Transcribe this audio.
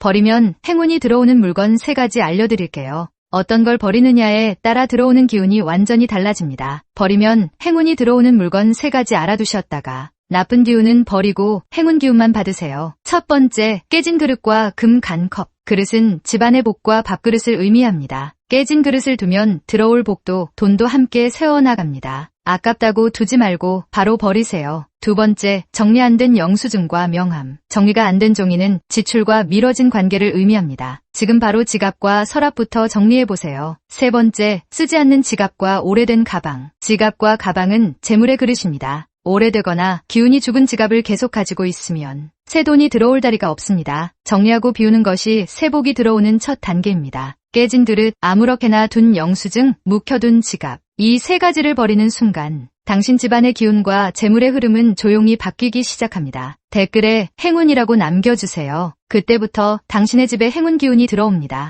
버리면 행운이 들어오는 물건 세 가지 알려드릴게요. 어떤 걸 버리느냐에 따라 들어오는 기운이 완전히 달라집니다. 버리면 행운이 들어오는 물건 세 가지 알아두셨다가 나쁜 기운은 버리고 행운 기운만 받으세요. 첫 번째, 깨진 그릇과 금 간 컵. 그릇은 집안의 복과 밥그릇을 의미합니다. 깨진 그릇을 두면 들어올 복도, 돈도 함께 세워나갑니다. 아깝다고 두지 말고 바로 버리세요. 두 번째, 정리 안 된 영수증과 명함. 정리가 안 된 종이는 지출과 미뤄진 관계를 의미합니다. 지금 바로 지갑과 서랍부터 정리해보세요. 세 번째, 쓰지 않는 지갑과 오래된 가방. 지갑과 가방은 재물의 그릇입니다. 오래되거나 기운이 죽은 지갑을 계속 가지고 있으면 새 돈이 들어올 다리가 없습니다. 정리하고 비우는 것이 새 복이 들어오는 첫 단계입니다. 깨진 그릇, 아무렇게나 둔 영수증, 묵혀둔 지갑. 이 세 가지를 버리는 순간 당신 집안의 기운과 재물의 흐름은 조용히 바뀌기 시작합니다. 댓글에 행운이라고 남겨주세요. 그때부터 당신의 집에 행운 기운이 들어옵니다.